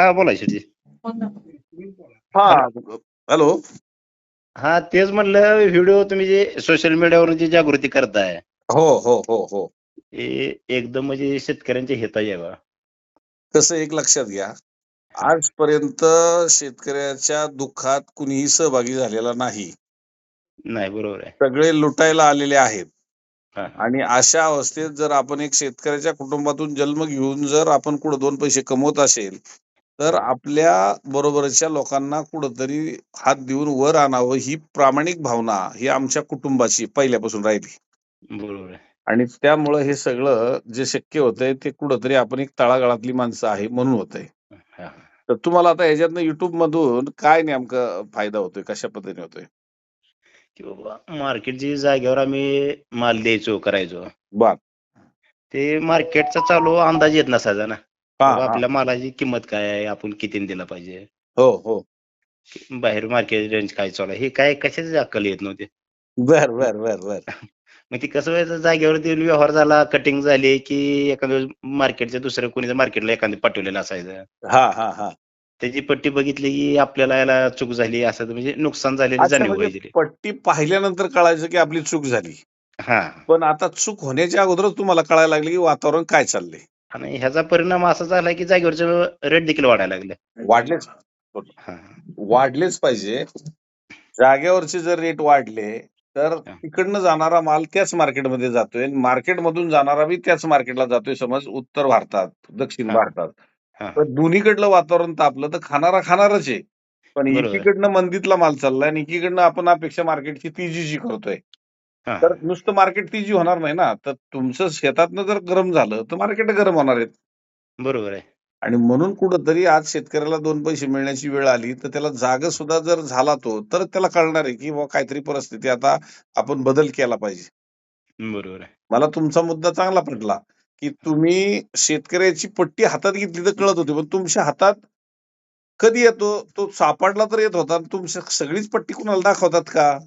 हा बोला हा. हॅलो. हा तेच म्हणलं व्हिडिओ तुम्ही जे सोशल मीडियावर जी जागृती करताय. हो हो हो हो. हे एकदम म्हणजे शेतकऱ्यांच्या आहे बा. कसं एक लक्षात घ्या. आजपर्यंत शेतकऱ्याच्या दुःखात कुणीही सहभागी झालेला नाही. नाही बरोबर आहे. सगळे लुटायला आलेले आहेत. हा, हा. आणि अशा अवस्थेत जर आपण एक शेतकऱ्याच्या कुटुंबातून जन्म घेऊन जर आपण कुठं दोन पैसे कमवत असेल तर आपल्या बरोबरच्या लोकांना कुठंतरी हात देऊन वर आणावं ही प्रामाणिक भावना ही आमच्या कुटुंबाची पहिल्यापासून राहिली. बरोबर आहे. आणि त्यामुळं हे सगळं जे शक्य होतंय ते कुठंतरी आपण एक तळागाळातली माणसं आहे म्हणून होतंय. हा, हा. तर तुम्हाला आता ह्याच्यातनं युट्यूब मधून काय नेमकं फायदा होतोय कशा पद्धतीने होतोय? की बाबा मार्केटची जागेवर आम्ही माल द्यायचो करायचो. बर. ते मार्केटचा चालू अंदाज येत नसायचा ना. बाबा. आपल्या मालाची किंमत काय आहे आपण कितीने दिला पाहिजे? हो हो. बाहेर मार्केट रेंज काय चालू आहे? हे काय कशाची अक्कल येत नव्हते? बर बर बर बर. मग ती कसं व्हायचं जागेवर देऊन व्यवहार झाला कटिंग झाली की एखाद्या मार्केटच्या दुसऱ्या कोणी मार्केटला एखादं पाठवलेलं असायचं. हा हा हा. त्याची पट्टी बघितली की आपल्याला याला चूक झाली असं म्हणजे नुकसान झालेली जाणीव म्हणजे व्हायची. पट्टी पाहिल्यानंतर कळायचं की आपली चूक झाली. हा. पण आता चूक होण्याच्या अगोदरच तुम्हाला कळायला लागले की वातावरण काय चाललंय. आणि ह्याचा परिणाम असा झाला की जागेवरचे रेट देखील वाढायला लागले. वाढलेच. हा. वाढलेच पाहिजे. जागेवरचे जर रेट वाढले तर. तिकडनं जाणारा माल त्याच मार्केटमध्ये जातोय. मार्केटमधून जाणारा बी त्याच मार्केटला जातोय. समज उत्तर भारतात दक्षिण हा. भारतात. हा. तर दोन्हीकडलं वातावरण तापलं तर खाणारा खाणारच आहे. पण बरोबर. आहे. एकीकडनं मंदीतला माल चाललाय आणि एकीकडनं आपण अपेक्षा मार्केटची तेजीची करतोय. हा. तर नुसतं मार्केट तेजी होणार नाही ना तर तुमचं शेतातनं जर गरम झालं तर मार्केट गरम होणार आहेत. बरोबर आहे. आणि म्हणून कुठंतरी आज शेतकऱ्याला दोन पैसे मिळण्याची वेळ आली तर त्याला जाग सुद्धा जर झाला तो तर त्याला कळणार आहे की बुवा काहीतरी परिस्थिती आता आपण बदल केला पाहिजे. बरोबर आहे. मला तुमचा मुद्दा चांगला पटला की तुम्ही शेतकऱ्याची पट्टी हातात घेतली तर कळत होती पण तुमच्या हातात कधी येतो? तो सापडला तर येत होता तुमच्या सगळीच पट्टी कुणाला दाखवतात का?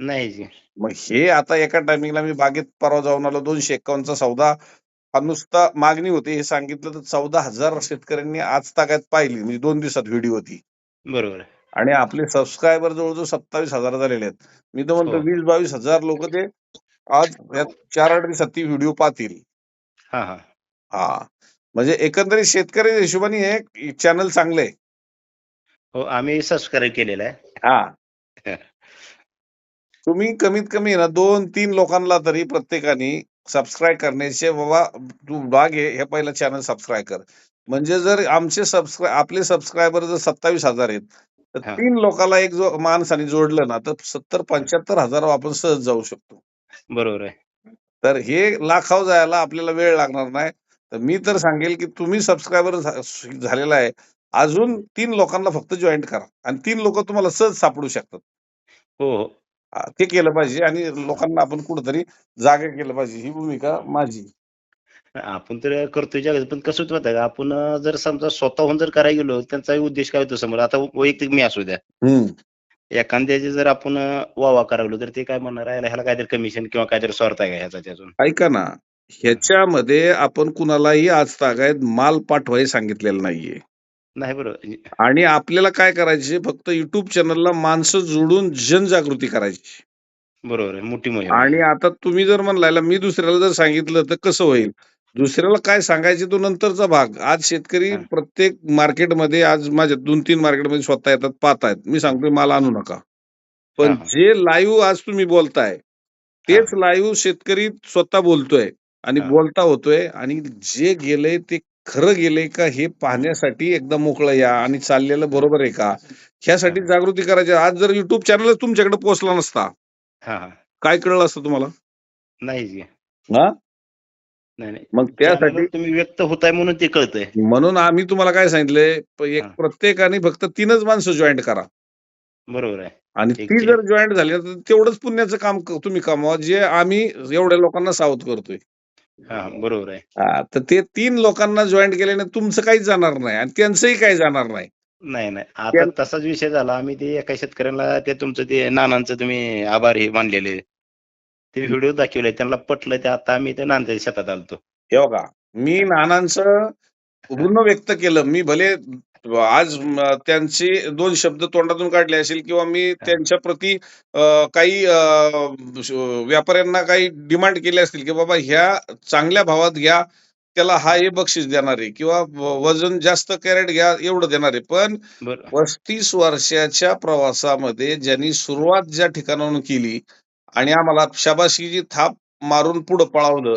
नाही जी. मग हे आता एका टायमिंगला मी बागेत परवा जाऊन आलो. दोनशे एक्कावन्नचा सौदा. हा नुसता मागणी होती. हे सांगितलं तर चौदा हजार शेतकऱ्यांनी आज तागायत पाहिली. म्हणजे दोन दिवसात व्हिडिओ होती बरोबर आहे. आणि आपले सबस्क्रायबर जवळजवळ सत्तावीस हजार झालेले आहेत. मी तर म्हणतो हो. वीस बावीस हजार लोक ते आज या चार आठ दिवसात ती व्हिडिओ पाहतील. हा हा. हा. म्हणजे एकंदरीत शेतकऱ्याच्या हिशोबाने हे चॅनल चांगले आहे. हो आम्ही सबस्क्राईब केलेलं आहे. हा. तुम्ही कमीत कमी ना दोन तीन लोकांना तरी प्रत्येकाने सबस्क्राईब करण्याचे बाबा तू बाग आहे हे पहिलं चॅनल सबस्क्राईब कर. म्हणजे जर आमचे सबस्क्राईब आपले सबस्क्रायबर जर सत्तावीस हजार आहेत तर हा. तीन लोकांना एक जो माणसाने जोडलं ना तर सत्तर पंच्याहत्तर हजार आपण सहज जाऊ शकतो. बरोबर आहे. तर हे लाखाव जायला आपल्याला वेळ लागणार नाही. तर मी तर सांगेल की तुम्ही सबस्क्रायबर झालेला आहे. अजून तीन लोकांना फक्त जॉईन करा. आणि तीन लोक तुम्हाला सहज सापडू शकतात. हो. ते केलं पाहिजे आणि लोकांना आपण कुठंतरी जागा केलं पाहिजे. ही भूमिका माझी. आपण तर करतोय जगात पण कसं होतं माहिती आहे का? आपण अं, जर समजा स्वतःहून जर करायला गेलो त्यांचा उद्देश काय होतो समोर? आता वैयक्तिक मी असू द्या. एखाद्याचे जर आपण अं, वावा करायला तर ते काय म्हणणार आहे? ह्याला काहीतरी कमिशन किंवा काहीतरी स्वार्थ आहे का ह्याचा त्यातून ऐका ना. ह्याच्यामध्ये आपण कुणालाही आज तागायत माल पाठवाय सांगितलेलं नाहीये. नाही बरोबर आणि आपल्याला काय करायचे? फक्त युट्यूब चॅनलला माणसं जोडून जनजागृती करायची. बरोबर आहे. मोठी मोहीम. आणि आता तुम्ही जर म्हणलायला मी दुसऱ्याला जर सांगितलं तर कसं होईल? दुसऱ्याला काय सांगायचे? तो नंतरचा भाग. आज शेतकरी हा. प्रत्येक मार्केटमध्ये आज माझ्या दोन तीन मार्केटमध्ये स्वतः येतात पाहतायत. मी सांगतोय मला आणू नका. पण हा, हा. जे लाईव्ह आज तुम्ही बोलताय तेच लाईव्ह शेतकरी स्वतः बोलतोय आणि हा. बोलता होतोय आणि जे गेलंय ते खरं गेलंय का हे पाहण्यासाठी एकदा मोकळं या आणि चाललेलं बरोबर आहे का? ह्यासाठी जागृती करायची. आज जर युट्यूब चॅनल तुमच्याकडे पोहोचला नसता हा हा. काय कळलं असतं तुम्हाला? नाही जी. हा? नाही नाही. मग त्यासाठी तुम्ही व्यक्त होताय म्हणून ते कळतंय. म्हणून आम्ही तुम्हाला काय सांगितलंय प- एक हा. प्रत्येकाने फक्त तीनच माणसं जॉईन करा. बरोबर आहे. आणि ठीक ती आहे. जर जॉईन झाली तर तेवढंच पुण्याचं काम क- तुम्ही कमावा. जे आम्ही एवढ्या लोकांना सावध करतोय. हा बरोबर आहे. हा, तर ते तीन लोकांना जॉईन केल्याने तुमचं काहीच जाणार नाही आणि त्यांचंही काही जाणार नाही. नाही नाही. आता त्या- तसाच विषय झाला. आम्ही ते एका शेतकऱ्याला ते तुमचं ते नानांचं तुम्ही आभारी मानलेले. ते व्हिडिओ दाखवले. त्यांना पटलं ते आता आम्ही ते नांदेड शेतात आलतो. हे बघा मी नानांचं ऋण व्यक्त केलं. मी भले आज म, त्यांचे दोन शब्द तोंडातून काढले असेल किंवा मी त्यांच्या प्रती अ, काही अ, श- व्यापाऱ्यांना काही डिमांड केले असतील की बाबा ह्या चांगल्या भावात घ्या त्याला हा हे बक्षीस देणार आहे किंवा व- वजन जास्त कॅरेट घ्या एवढं देणार आहे. पण बरं. पस्तीस वर्षाच्या प्रवासामध्ये ज्यांनी सुरुवात ज्या ठिकाणाहून केली आणि आम्हाला शाबासकीची थाप मारून पुढे पळावलं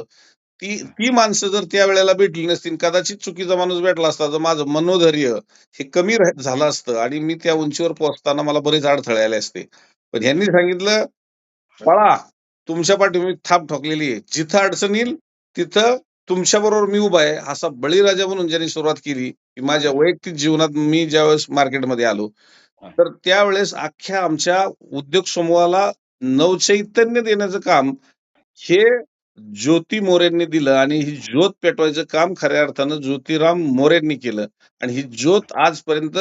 ती ती माणसं जर त्या वेळेला भेटली नसतील कदाचित चुकीचा माणूस भेटला असता तर माझं मनोधैर्य हे कमी झालं असतं आणि मी त्या उंचीवर पोहोचताना मला बरेच अडथळे आले असते. पण ह्यांनी सांगितलं पळा तुमच्या पाठीमागे थाप ठोकलेली आहे. जिथं अडचण येईल तिथं तुमच्या बरोबर मी उभा आहे. असा बळीराजा म्हणून ज्यांनी सुरुवात केली की माझ्या वैयक्तिक जीवनात मी ज्यावेळेस मार्केटमध्ये आलो तर त्यावेळेस अख्ख्या आमच्या उद्योग समूहाला नवचैतन्य देण्याचं काम हे ज्योती मोरेंनी दिलं आणि ही ज्योत पेटवायचं काम खऱ्या अर्थानं ज्योतिराम मोरेंनी केलं. आणि ही ज्योत आजपर्यंत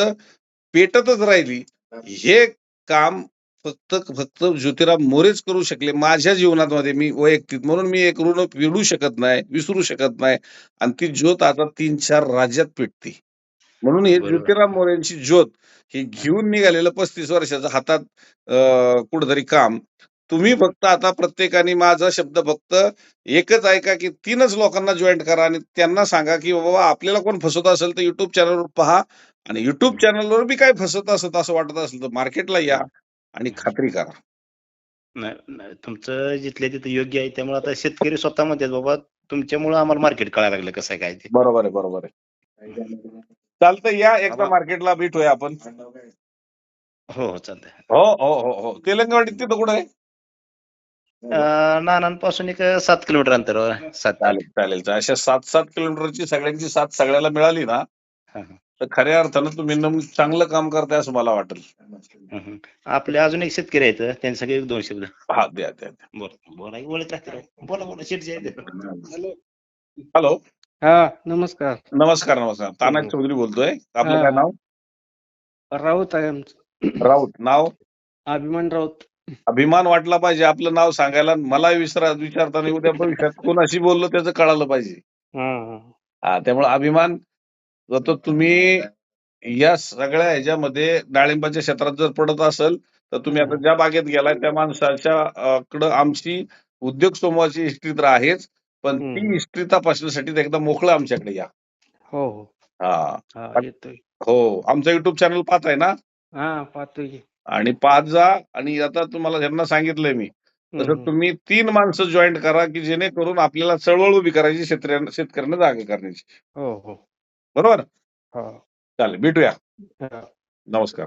पेटतच राहिली. हे काम फक्त फक्त ज्योतिराम मोरेच करू शकले. माझ्या जीवनामध्ये मी वैयक्तिक म्हणून मी एक ऋण फेडू शकत नाही विसरू शकत नाही. आणि ती ज्योत आता तीन चार राज्यात पेटते. म्हणून हे. ज्योतिराम मोरेंची ज्योत हे घेऊन निघालेलं पस्तीस वर्षाचं हातात अं, कुठंतरी काम. तुम्ही फक्त आता प्रत्येकाने माझा शब्द फक्त एकच ऐका की तीनच लोकांना जॉईन करा आणि त्यांना सांगा की बाबा आपल्याला कोण फसवत असेल तर युट्यूब चॅनलवर पहा. आणि युट्यूब चॅनलवर बी काय फसवत असत असं वाटत असेल तर मार्केटला या आणि खात्री करा. नाही तुमचं जिथल्या तिथं योग्य आहे त्यामुळे आता शेतकरी स्वतः म्हणतात बाबा तुमच्यामुळे आम्हाला मार्केट कळायला लागलं कसं आहे काय ते? बरोबर आहे बरोबर आहे. चालतं या एकदा. मार्केटला भेटूया आपण. हो हो चालतंय. हो हो हो हो. तेलंगवाडीत तिथं कुठं आहे? अं, नानांपासून एक सात किलोमीटर अंतरावर आहे. सात चालेल चालेल. अशा सात सात किलोमीटरची सगळ्यांची साथ सगळ्याला मिळाली ना हा, हा. तर खऱ्या अर्थानं तुम्ही नम- चांगलं काम करताय असं मला वाटेल हं, हं. आपले अजून एक शेतकरी आहेत त्यांच्यासाठी एक दोन शब्द हा द्या द्या द्या. बोला बोला बोलत राहते राव. बोला बोला शेटजी आहेत. हॅलो हा नमस्कार नमस्कार नमस्कार तानाजी चौधरी बोलतोय आपलं हा. काय नाव राऊत आहे आमचं राऊत नाव अभिमान राऊत अभिमान वाटला पाहिजे आपलं नाव सांगायला. मला विसरा विचारताना उद्या भविष्यात कोणाशी बोललो त्याचं कळालं पाहिजे. हा त्यामुळे अभिमान तर तुम्ही या सगळ्या ह्याच्यामध्ये डाळिंबाच्या क्षेत्रात जर पडत असेल तर तुम्ही आता ज्या बागेत गेलाय त्या माणसाच्या कडं आमची उद्योग समूहाची हिस्ट्री तर आहेच पण ती. हिस्ट्री तपासण्यासाठी एकदा मोकळं आमच्याकडे या. हो हो. हा. हा आमचं युट्यूब चॅनल पाहत आहे ना? हा पाहतोय. आणि पाच जा आणि आता तुम्हाला ज्यांना सांगितलंय मी. तसं हम्म. तुम्ही तीन माणसं जॉईन करा की जेणेकरून आपल्याला चळवळ उभी करायची शेतकऱ्यांना शेतकऱ्यांना जागा करण्याची. हो हो. बरोबर? हो. चालेल भेटूया. हा. नमस्कार.